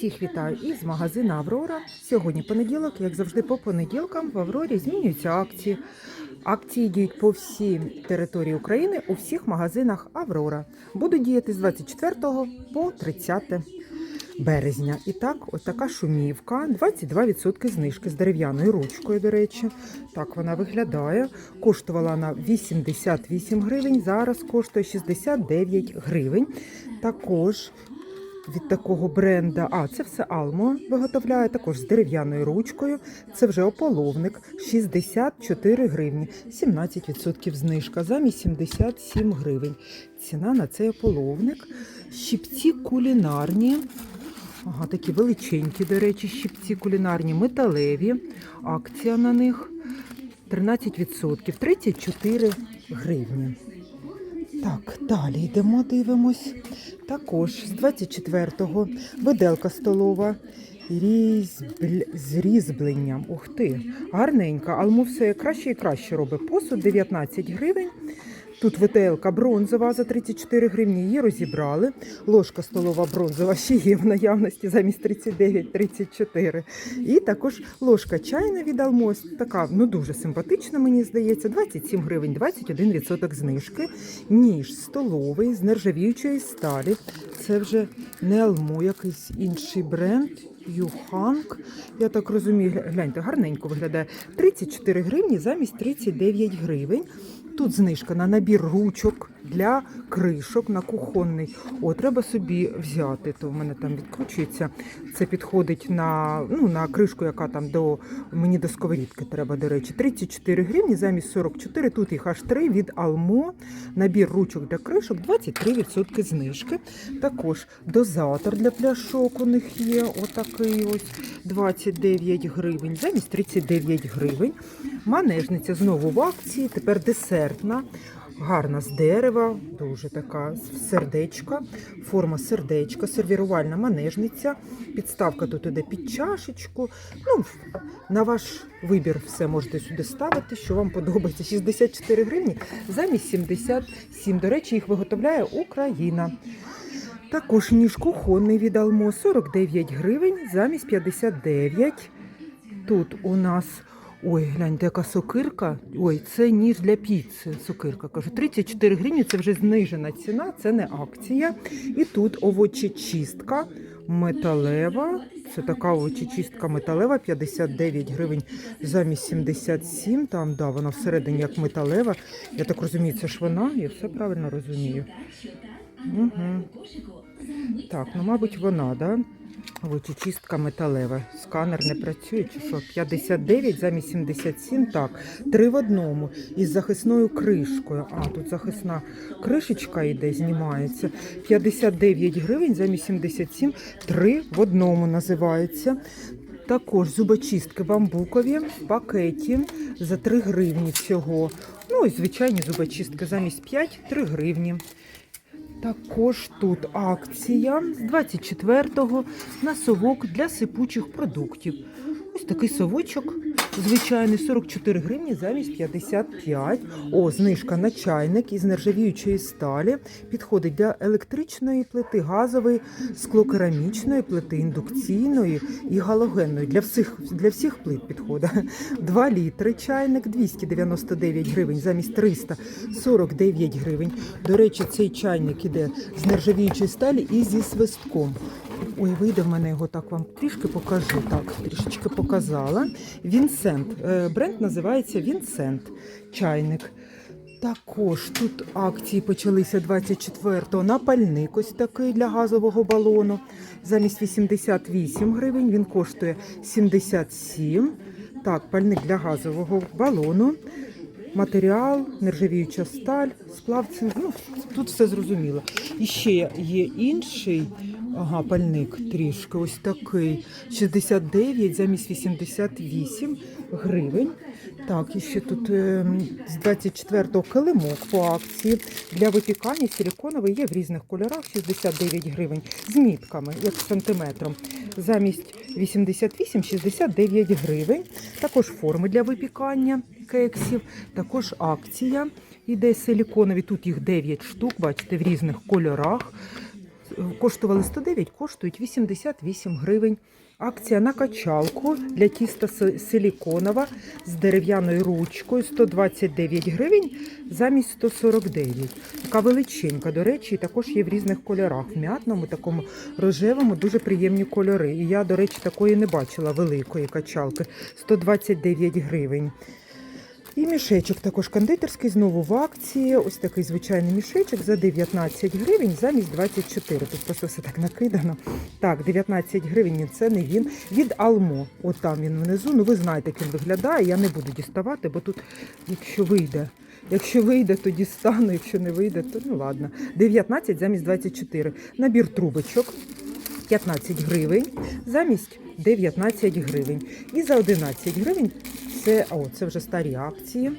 Всіх вітаю із магазину Аврора. Сьогодні понеділок, як завжди, по понеділкам в Аврорі змінюються акції. Акції діють по всій території України у всіх магазинах Аврора. Будуть діяти з 24 по 30 березня. І так, ось така шумівка, 22% знижки з дерев'яною ручкою, до речі. Так вона виглядає. Коштувала вона 88 гривень, зараз коштує 69 гривень. Також від такого бренда, а це все Алмо виготовляє також з дерев'яною ручкою. Це вже ополовник 64 гривні, 17% знижка замість 77 гривень. Ціна на цей ополовник. Щипці кулінарні. Ага, такі величенькі, до речі, щипці кулінарні, металеві. Акція на них 13%, 34 гривні. Так, далі йдемо, дивимось. Також з 24-го виделка столова різбль... з різьбленням. Ух ти, гарненька, але все краще і краще робить. Посуд 19 гривень. Тут виделка бронзова за 34 гривні. Її розібрали. Ложка столова бронзова ще є в наявності замість 39-34. І також ложка чайна від Алмос. Така ну дуже симпатична, мені здається. 27 гривень, 21% знижки. Ніж столовий з нержавіючої сталі. Це вже не Алмо, якийсь інший бренд. Юханг. Я так розумію, гляньте, гарненько виглядає. 34 гривні замість 39 гривень. Тут знижка на набір ручок для кришок на кухонний. О, треба собі взяти. То в мене там відкручується. Це підходить на, ну, на кришку, яка там до мені до сковорідки треба, до речі. 34 гривні замість 44. Тут їх аж 3 від Алмо. Набір ручок для кришок 23% знижки. Також дозатор для пляшок у них є. Отакий ось 29 гривень, замість 39 гривень. Манежниця знову в акції, тепер десертна. Гарна з дерева, дуже така сердечка, форма сердечка, сервірувальна манежниця. Підставка тут іде під чашечку. Ну, на ваш вибір все можете сюди ставити, що вам подобається. 64 гривні замість 77. До речі, їх виготовляє Україна. Також ніж кухонний від Алмо 49 гривень замість 59. Тут у нас. Ой, гляньте, яка сокирка. Ой, це ніж для піци. Сокирка. Кажу, 34 гривні це вже знижена ціна, це не акція. І тут овочечистка металева. Це така овочечистка металева, 59 гривень замість 77. Там, да, вона всередині як металева. Я так розумію, це ж вона, я все правильно розумію. Угу. Так, ну, мабуть, вона, да? Овочечистка металева. Сканер не працює, чи що? 59 замість 77. Так, три в одному. Із захисною кришкою. А, тут захисна кришечка йде, знімається. 59 гривень замість 77. Три в одному називається. Також зубочистки бамбукові в пакеті за 3 гривні всього. Ну і звичайні зубочистки замість 5 3 гривні. Також тут акція з 24-го на совок для сипучих продуктів. Ось такий совочок, звичайний 44 гривні замість 55. О, знижка на чайник із нержавіючої сталі. Підходить для електричної плити, газової, склокерамічної плити, індукційної і галогенної. Для всіх, для всіх плит підходить. 2 літри чайник 299 гривень замість 349 гривень. До речі, цей чайник іде з нержавіючої сталі і зі свистком. Ой, вийде в мене його так вам трішки покажу. Так, трішечки показала. Вінсент. Е, Бренд називається Вінсент. Чайник. Також тут акції почалися 24-го. Напальник ось такий для газового балону. Замість 88 гривень він коштує 77. Так, пальник для газового балону. Матеріал, нержавіюча сталь, сплавці. Ну, тут все зрозуміло. І ще є інший ага, пальник трішки, ось такий. 69 замість 88 гривень. Так, і ще тут е, з 24-го килимок по акції. Для випікання силіконовий є в різних кольорах 69 гривень з мітками, як сантиметром. Замість 88-69 гривень. Також форми для випікання кексів, також акція. Іде силіконові, тут їх 9 штук, бачите, в різних кольорах. Коштували 109, коштують 88 гривень. Акція на качалку для тіста си- силіконова з дерев'яною ручкою 129 гривень замість 149. Така величенька, до речі, також є в різних кольорах. В м'ятному, такому рожевому, дуже приємні кольори. І я, до речі, такої не бачила великої качалки. 129 гривень. І мішечок також кондитерський, знову в акції. Ось такий звичайний мішечок за 19 гривень замість 24. Тут просто все так накидано. Так, 19 гривень це не він. Від Алмо. От там він внизу. Ну ви знаєте, як він виглядає. Я не буду діставати, бо тут, якщо вийде. Якщо вийде, то дістану, якщо не вийде, то ну ладно. 19 замість 24. Набір трубочок 15 гривень замість 19 гривень. І за 11 гривень це, о, це вже старі акції.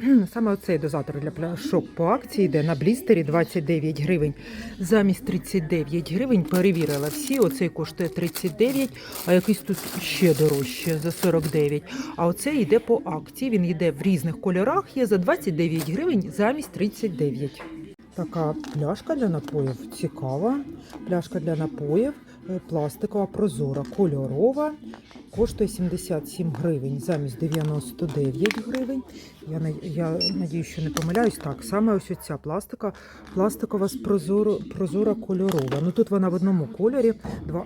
Саме оцей дозатор для пляшок по акції йде на блістері 29 гривень. Замість 39 гривень перевірила всі. Оцей коштує 39, а якийсь тут ще дорожче за 49. А оцей йде по акції. Він йде в різних кольорах. Є за 29 гривень замість 39. Така пляшка для напоїв цікава. Пляшка для напоїв, пластикова, прозора, кольорова. Коштує 77 гривень замість 99 гривень. Я, я надію, що не помиляюсь. Так, саме ось ця пластика, пластикова з прозоро, прозора кольорова. Ну тут вона в одному кольорі,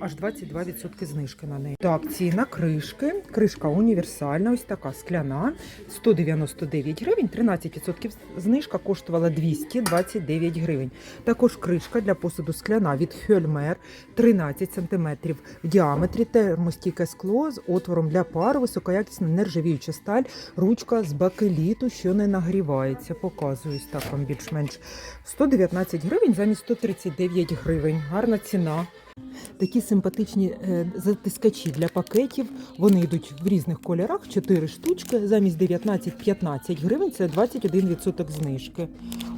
аж 22% знижки на неї. Так, ціна кришки. Кришка універсальна, ось така скляна. 199 гривень, 13% знижка коштувала 229 гривень. Також кришка для посуду скляна від Хьольмер 13 см в діаметрі, термостійке скло з отвором для пару, високоякісна нержавіюча сталь, ручка з бакеліту, що не нагрівається. Показую ось так вам більш-менш 119 гривень замість 139 гривень. Гарна ціна. Такі симпатичні е, затискачі для пакетів. Вони йдуть в різних кольорах, 4 штучки, замість 19-15 гривень це 21% знижки.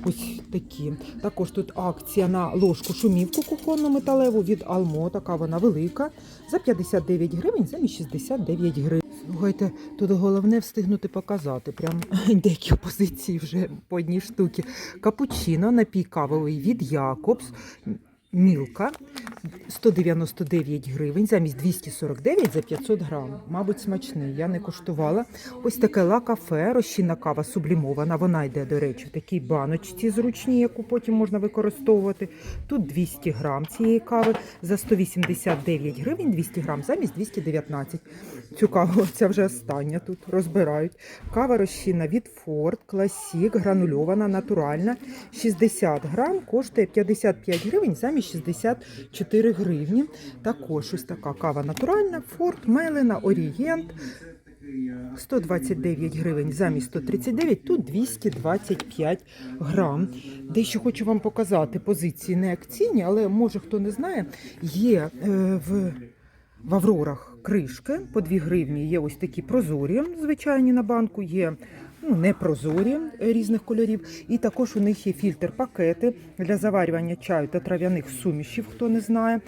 Ось такі. Також тут акція на ложку шумівку кухонну металеву від Алмо, така вона велика, за 59 гривень, замість 69 гривень. Слухайте, тут головне встигнути показати. Прям деякі позиції вже по одній штуці. Капучино напій кавовий від Якобс. Мілка 199 гривень замість 249 за 500 грам. Мабуть, смачний. Я не коштувала. Ось таке ла кафе, розчинна кава сублімована. Вона йде, до речі, в такій баночці зручній, яку потім можна використовувати. Тут 200 грам цієї кави за 189 гривень, 200 грам замість 219. Цю каву ця вже остання тут розбирають. Кава розчинна від Ford Classic, гранульована, натуральна. 60 грам коштує 55 гривень замість 64 гривні. Також ось така кава натуральна, Ford, Мелена, Орієнт. 129 гривень замість 139, тут 225 грам. Дещо хочу вам показати позиції не акційні, але може хто не знає, є е, в, в Аврорах кришки по 2 гривні. Є ось такі прозорі, звичайні на банку, є ну, непрозорі е, різних кольорів. І також у них є фільтр пакети для заварювання чаю та трав'яних сумішів, хто не знає.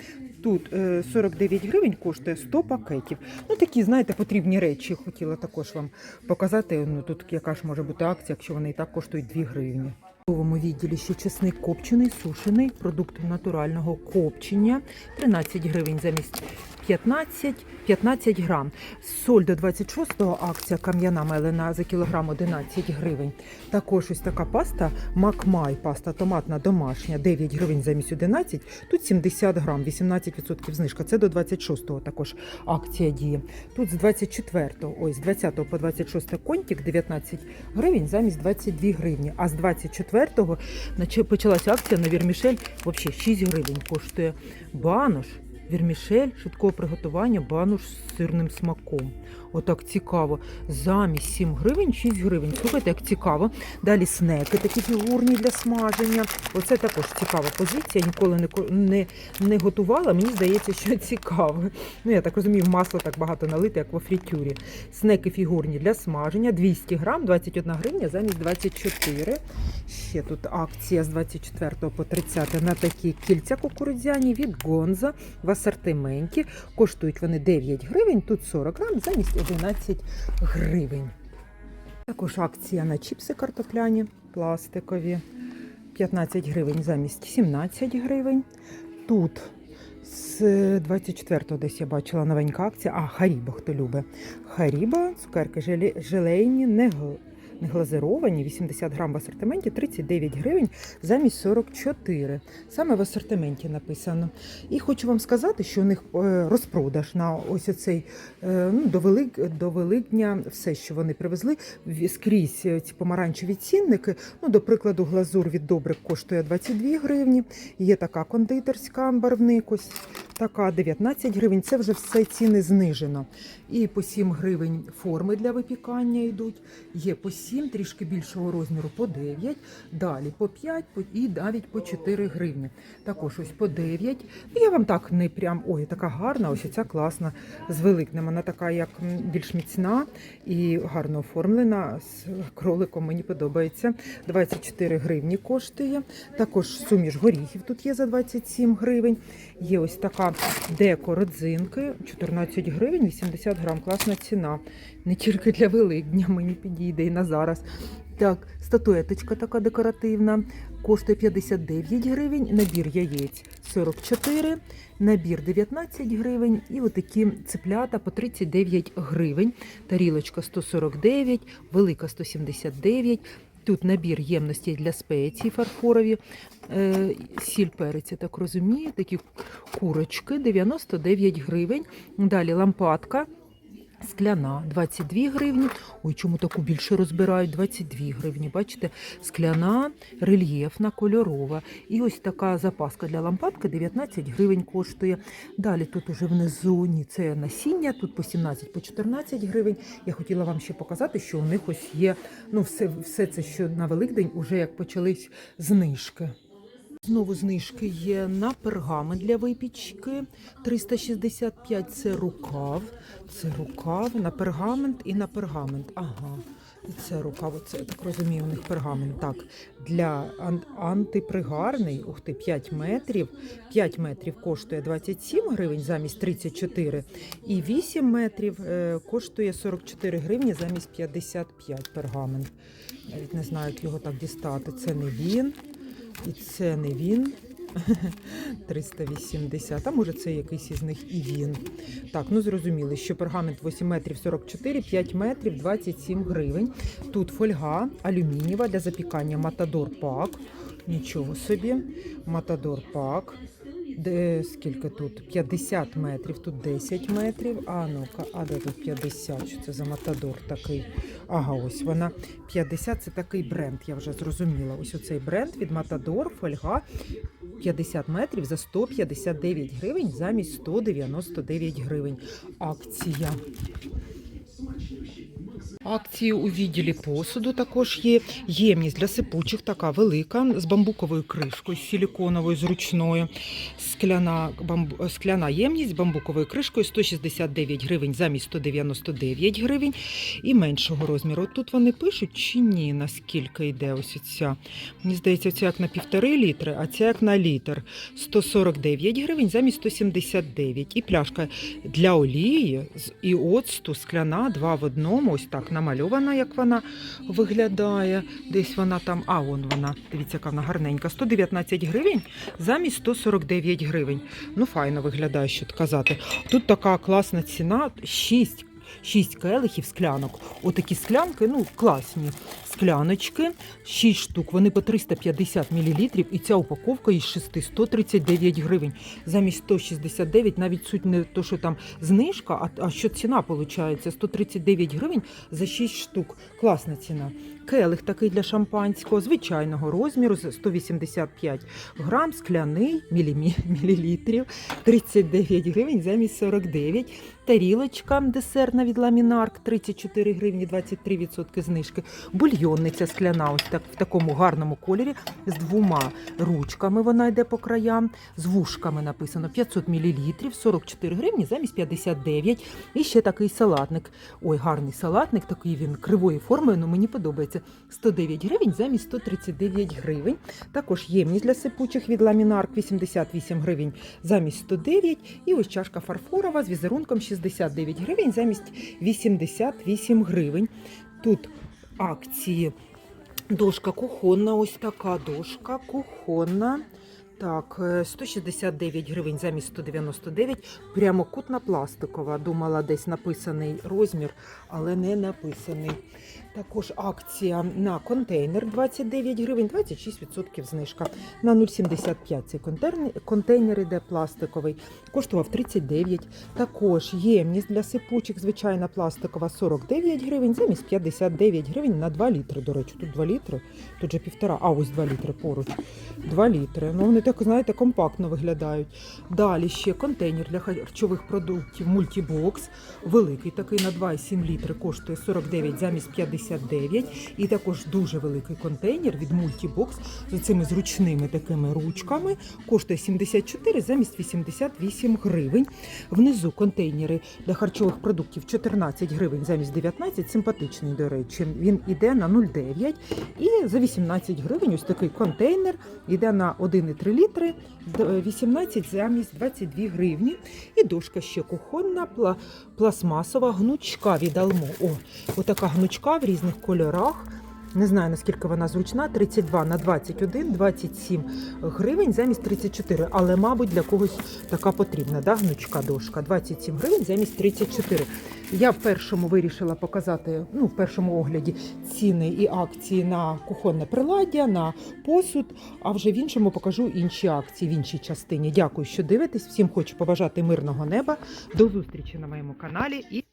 Тут е, 49 гривень коштує 100 пакетів. Ну такі, знаєте, потрібні речі. Хотіла також вам показати. Ну тут яка ж може бути акція, якщо вони і так коштують 2 гривні. В новому відділі ще чесник копчений, сушений, продукт натурального копчення. 13 гривень замість 15, 15 грам. Соль до 26-го акція кам'яна мелена за кілограм 11 гривень. Також ось така паста Макмай, паста томатна домашня, 9 гривень замість 11. Тут 70 грам, 18% знижка. Це до 26-го також акція діє. Тут з 24-го, ой, з 20 по 26 контик 19 гривень замість 22 гривні. А з 24-го наче почалася акція на вірмішель, взагалі 6 гривень коштує банош. Вірмішель швидкого приготування бануш з сирним смаком. Отак цікаво. Замість 7 гривень 6 гривень. Слухайте, як цікаво. Далі снеки такі фігурні для смаження. Оце також цікава позиція. Ніколи не, не, не готувала. Мені здається, що цікаво. Ну, я так розумію, масло так багато налите, як во фритюрі. Снеки фігурні для смаження. 200 грам, 21 гривня замість 24. Ще тут акція з 24 по 30 на такі кільця кукурудзяні від Гонза в асортименті. Коштують вони 9 гривень, тут 40 грам замість 11 гривень. Також акція на чіпси картопляні пластикові. 15 гривень замість 17 гривень. Тут з 24-го десь я бачила новенька акція. А, Харіба, хто любить. Харіба, цукерки желе- желейні, не глазировані, 80 грам в асортименті, 39 гривень замість 44. Саме в асортименті написано. І хочу вам сказати, що у них е, розпродаж на ось оцей е, ну, до, Велик, до Великдня все, що вони привезли, скрізь е, ці помаранчеві цінники. Ну, до прикладу, глазур від добрик коштує 22 гривні. Є така кондитерська барвник, ось така 19 гривень. Це вже все ціни знижено. І по 7 гривень форми для випікання йдуть. Є по 7, трішки більшого розміру по 9, далі по 5 по- і навіть по 4 гривні. Також ось по 9. Ну, Я вам так не прям ой, така гарна, ось ця класна з великнем. Вона така як більш міцна і гарно оформлена. З кроликом мені подобається. 24 гривні коштує. Також суміш горіхів тут є за 27 гривень. Є ось така деко родзинки, 14 гривень, 80 грам. Класна ціна. Не тільки для Великдня мені підійде і на зараз. Так, статуеточка така декоративна, коштує 59 гривень, набір яєць 44, набір 19 гривень і отакі цеплята по 39 гривень. Тарілочка 149, велика 179. Тут набір ємностей для спецій фарфорові, е, сіль перець, я так розумію, такі курочки 99 гривень. Далі лампадка скляна 22 гривні. Ой, чому таку більше розбирають? 22 гривні. Бачите, скляна, рельєфна, кольорова. І ось така запаска для лампадки 19 гривень коштує. Далі тут уже внизу це насіння, тут по 17 по 14 гривень. Я хотіла вам ще показати, що у них ось є ну, все, все це, що на Великдень, уже як почались знижки. Знову знижки є на пергамент для випічки. 365 це рукав. Це рукав на пергамент і на пергамент. Ага. Це рукав, оце, я так розумію, у них пергамент. Так, для ан- антипригарний, ух ти, 5 метрів. 5 метрів коштує 27 гривень замість 34. І 8 метрів е, коштує 44 гривні замість 55 пергамент. Навіть не знаю, як його так дістати. Це не він. І це не він. 380, а може це якийсь із них і він. Так, ну зрозуміли, що пергамент 8 метрів 44, 5 метрів 27 гривень. Тут фольга алюмінієва для запікання Матадор Пак. Нічого собі. Матадор Пак. Де скільки тут? 50 метрів, тут 10 метрів. А ну-ка, а де тут 50? Що це за матадор такий? Ага, ось вона 50 це такий бренд, я вже зрозуміла. Ось оцей бренд від Матадор, фольга 50 метрів за 159 гривень замість 199 гривень. Акція. Акції у відділі посуду також є. Ємність для сипучих така велика, з бамбуковою кришкою, з силіконовою, зручною. Скляна, бамбу, скляна ємність з бамбуковою кришкою 169 гривень замість 199 гривень і меншого розміру. Тут вони пишуть чи ні, наскільки йде ось ця. Мені здається, ця як на півтори літри, а ця як на літр. 149 гривень замість 179. І пляшка для олії і оцту скляна, два в одному. Ось так намальована, як вона виглядає. Десь вона там, а вон вона. Дивіться, яка вона гарненька. 119 гривень замість 149 гривень. Ну, файно виглядає, що казати. Тут така класна ціна. 6 6 келихів склянок. Отакі склянки, ну класні скляночки, 6 штук. Вони по 350 мл, і ця упаковка із 6 139 гривень. Замість 169, навіть суть не то, що там знижка, а, а що ціна виходить? 139 гривень за 6 штук. Класна ціна. Келих такий для шампанського, звичайного розміру, 185 грам, скляний, мілімі, мілілітрів, 39 гривень замість 49. Тарілочка десертна від ламінарк, 34 гривні, 23% знижки. Бульйонниця скляна, ось так в такому гарному кольорі, з двома ручками вона йде по краям, з вушками написано 500 мл, 44 гривні замість 59. І ще такий салатник. Ой, гарний салатник, такий він кривої форми, але мені подобається. 109 гривень замість 139 гривень. Також ємність для сипучих від ламінарк 88 гривень замість 109. І ось чашка фарфорова з візерунком 69 гривень замість 88 гривень. Тут акції. Дошка кухонна, ось така дошка кухонна. Так, е, 169 гривень замість 199. Прямокутна пластикова. Думала, десь написаний розмір, але не написаний. Також акція на контейнер 29 гривень, 26% знижка. На 0,75 цей контейнер, іде пластиковий, коштував 39. Також ємність для сипучих, звичайна пластикова 49 гривень, замість 59 гривень на 2 літри. До речі, тут 2 літри, тут же півтора, а ось 2 літри поруч. 2 літри. Ну, вони так, знаєте, компактно виглядають. Далі ще контейнер для харчових продуктів мультібокс. Великий такий на 2,7 літри коштує 49 замість 59. І також дуже великий контейнер від мультібокс з цими зручними такими ручками. Коштує 74 замість 88 гривень. Внизу контейнери для харчових продуктів 14 гривень замість 19. Симпатичний, до речі. Він іде на 0,9. І за 18 гривень ось такий контейнер іде на 1,3 літри, 18 замість 22 гривні. І дошка ще кухонна, пла- пластмасова, гнучка від Алмо. О, отака гнучка різних кольорах. Не знаю, наскільки вона зручна. 32 на 21, 27 гривень замість 34. Але, мабуть, для когось така потрібна, да, гнучка дошка. 27 гривень замість 34. Я в першому вирішила показати, ну, в першому огляді ціни і акції на кухонне приладдя, на посуд, а вже в іншому покажу інші акції в іншій частині. Дякую, що дивитесь. Всім хочу побажати мирного неба. До зустрічі на моєму каналі і